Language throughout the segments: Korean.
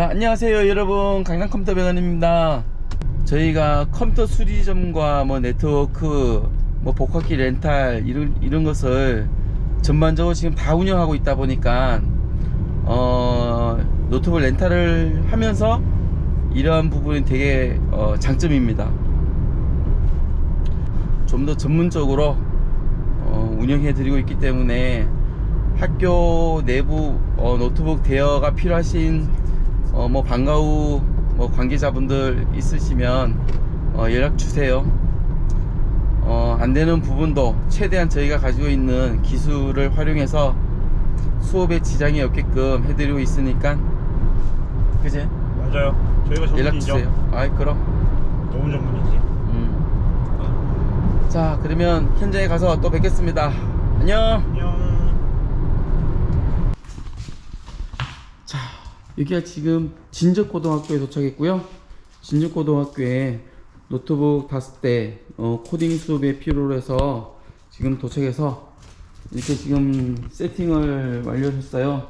자 안녕하세요 여러분. 강남컴퓨터 병원입니다. 저희가 컴퓨터 수리점과 뭐 네트워크 뭐 복합기 렌탈 이런 이런 것을 전반적으로 지금 다 운영하고 있다 보니까 어 노트북 렌탈을 하면서 이러한 부분이 되게 어, 장점입니다. 좀 더 전문적으로 어, 운영해 드리고 있기 때문에 학교 내부 어, 노트북 대여가 필요하신 어, 뭐 방과 후 뭐 관계자분들 있으시면 어, 연락 주세요. 어, 안 되는 부분도 최대한 저희가 가지고 있는 기술을 활용해서 수업에 지장이 없게끔 해드리고 있으니까 그제 맞아요. 저희가 연락 전문이죠. 주세요. 아이 그럼. 너무 전문이지. 음. 자 그러면 현장에 가서 또 뵙겠습니다. 안녕. 안녕. 자, 여기가 지금 진적고등학교에 도착했고요. 진적고등학교에 노트북 다섯 대 어, 코딩 수업에 필요로 해서 지금 도착해서 이렇게 지금 세팅을 완료했어요.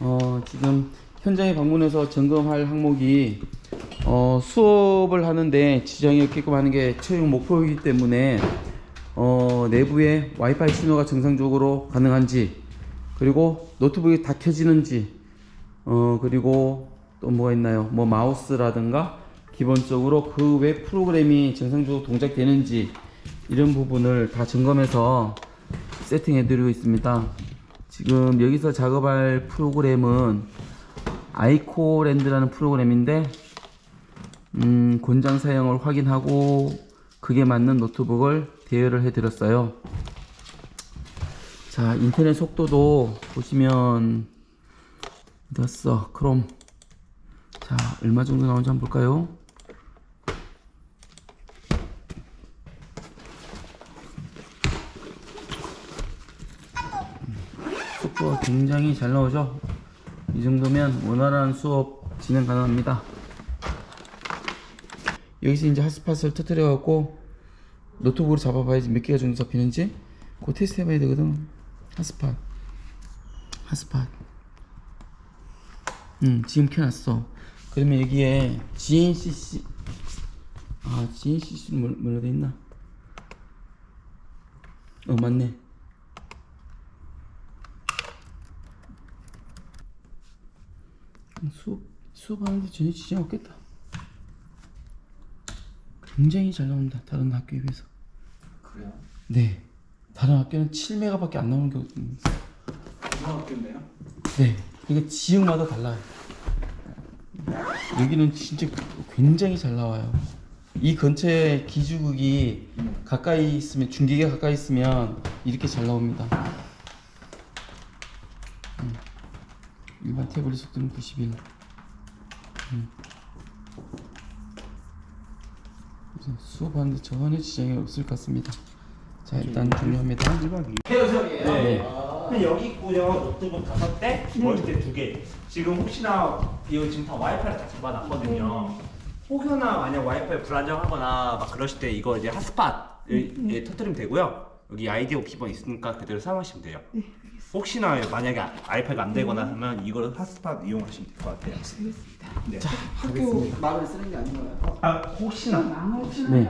어, 지금 현장에 방문해서 점검할 항목이 어, 수업을 하는데 지장이 없게끔 하는 게 최종 목표이기 때문에 어, 내부에 와이파이 신호가 정상적으로 가능한지 그리고 노트북이 다 켜지는지 어 그리고 또 뭐가 있나요? 뭐 마우스라든가 기본적으로 그외 프로그램이 정상적으로 동작되는지 이런 부분을 다 점검해서 세팅해 드리고 있습니다. 지금 여기서 작업할 프로그램은 아이코랜드라는 프로그램인데 음, 권장 사용을 확인하고 그게 맞는 노트북을 대여를 해 드렸어요. 자 인터넷 속도도 보시면 됐어. 크롬 자 얼마 정도 나오는지 한번 볼까요? 음, 속도가 굉장히 잘 나오죠? 이 정도면 원활한 수업 진행 가능합니다. 여기서 이제 핫스팟을 터뜨려 갖고 노트북으로 잡아봐야지 몇 개가 정도 잡히는지 그거 테스트 해봐야 되거든. 핫스팟. 핫스팟 응 지금 켜놨어 그러면 여기에 GNCC 아 GNCC는 뭘, 뭘로 돼 있나 어 맞네 수업 수업하는데 전혀 지장 없겠다 굉장히 잘 나온다 다른 학교에 비해서 그래요? 네. 다른 학교는 7메가밖에 안 나오는 경우도 있어요. 이상 학교인데요? 네. 이게 지역마다 달라요. 여기는 진짜 굉장히 잘 나와요. 이 근처에 기주국이 가까이 있으면 중계가 가까이 있으면 이렇게 잘 나옵니다. 음. 일반 태블릿 속도는 91. 음. 수업하는데 전혀 지장이 없을 것 같습니다. 자 일단 종료합니다. 1박 2일. 네. 근데 여기 있고요. 노트북 다섯 대, 머리대 두 개. 지금 혹시나 이거 지금 다 와이파이를 다 잡아놨거든요. 혹여나 만약 와이파이 불안정하거나 막 그러실 때 이거 이제 핫스팟을 예, 터뜨리면 되고요. 여기 아이디어 기본 있으니까 그대로 사용하시면 돼요. 혹시나 만약에 아- 와이파이가 안 되거나 하면 이걸 핫스팟 이용하시면 될 것 같아요. 네. 학교 말을 쓰는 게 아닌가요? 아 혹시나 네.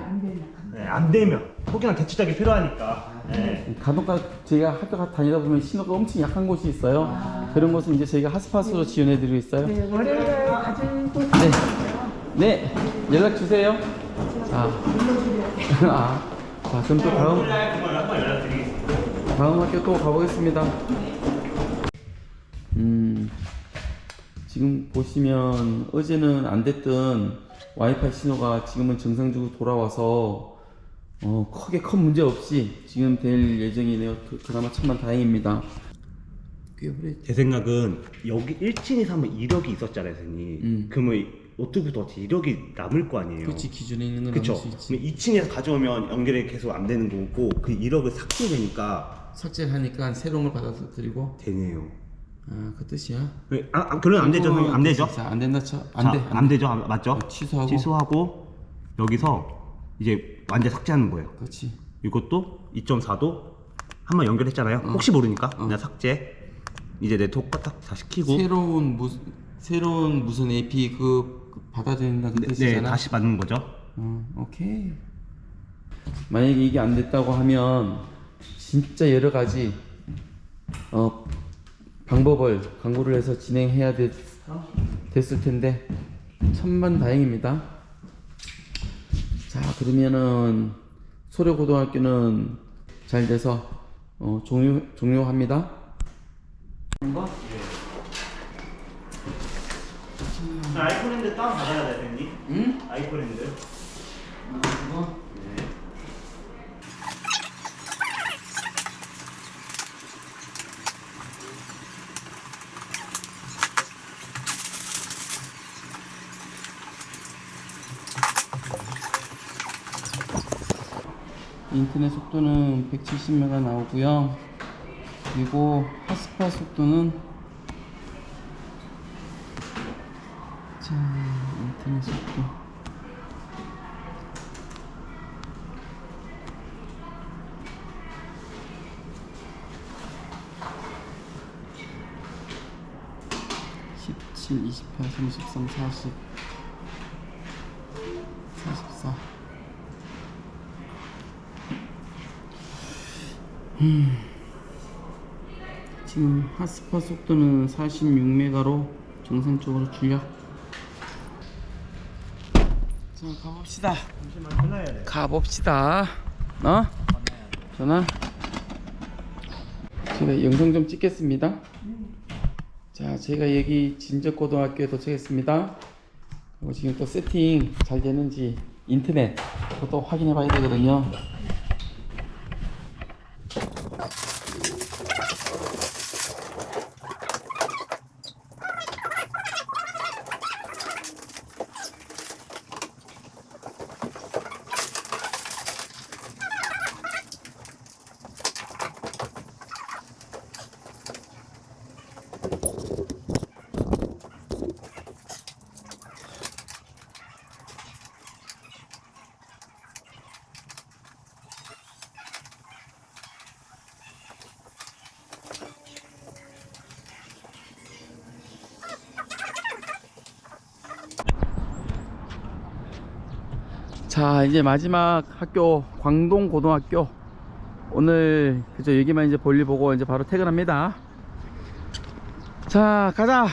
네, 안 되면 혹여나 대출자기 필요하니까. 네. 간혹가 저희가 학교 다니다 보면 신호가 엄청 약한 곳이 있어요. 그런 곳은 이제 저희가 핫스팟으로 지원해 드리고 있어요. 네, 월요일에 가지고 네. 네, 연락 주세요. 자, 아, 자, 그럼 또 다음. 다음 학교 또 가보겠습니다. 음, 지금 보시면 어제는 안 됐던 와이파이 신호가 지금은 정상적으로 돌아와서 어, 크게 큰 문제 없이 지금 될 예정이네요. 그, 그나마 천만 다행입니다. 제 생각은 여기 1층에서 한번 이력이 있었잖아요, 선생님. 음. 그러면 노트북도 어떻게 이력이 남을 거 아니에요. 그치 기준에 있는 건 그쵸. 남을 수 있지. 2층에서 가져오면 연결이 계속 안 되는 거고 그 이력을 삭제되니까 삭제를 하니까 새로운 걸 받아서 드리고 되네요. 아 그 뜻이야. 왜- 아, 아 그러면 안 되죠, 선생님. 안 되죠. 자, 안 된다 쳐. 자, 안 돼. 안 되죠, 안- 맞죠? 어, 취소하고. 취소하고 여기서 이제 완전 삭제하는 거예요. 그렇지. 이것도 2.4도 한번 연결했잖아요. 혹시 모르니까 어. 그냥 삭제. 이제 네트워크 딱다 시키고 새로운 무 새로운 무슨 AP 그 받아야 된다 그 뜻이잖아. 받는 거죠. 어, 오케이. 만약에 이게 안 됐다고 하면 진짜 여러 가지 어, 방법을 강구를 해서 진행해야 됐, 됐을 텐데 천만 다행입니다. 자 그러면은 소려고등학교는 잘 돼서 어, 종료 종료합니다. 아이폰 핸드 다운 받아야 돼, 대표님. 응? 아이폰 핸드. 인터넷 속도는 170메가 나오고요. 그리고 핫스팟 속도는 자 인터넷 속도 (17, 28, 33, 40) (44) 지금 핫스팟 속도는 46메가로 정상적으로 출력. 자 가봅시다. 잠시만 끊어야 돼. 가봅시다. 어? 전화. 제가 영상 좀 찍겠습니다. 자, 제가 여기 진적고등학교에 도착했습니다. 그리고 지금 또 세팅 잘 되는지 인터넷 그것도 확인해 봐야 되거든요. 자 이제 마지막 학교 광동 고등학교. 오늘 그저 여기만 이제 볼일 보고 이제 바로 퇴근합니다. 자 가자!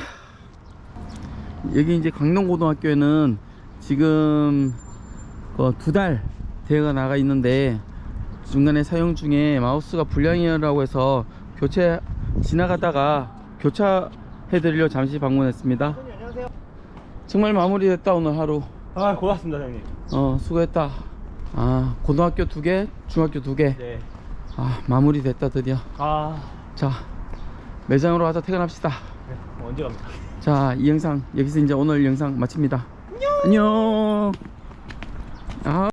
여기 이제 광동 고등학교에는 지금 그두달 대회가 나가 있는데 중간에 사용 중에 마우스가 불량이라고 해서 교체 지나가다가 교체해 드리려 잠시 방문했습니다. 정말 마무리됐다 오늘 하루 아, 고맙습니다, 형님. 어 수고했다 아 고등학교 두개 중학교 두개아 네. 마무리 됐다 드디어 아, 자 매장으로 가서 퇴근합시다 네. 언제 갑니까? 자 이 영상 여기서 이제 오늘 영상 마칩니다 안녕 아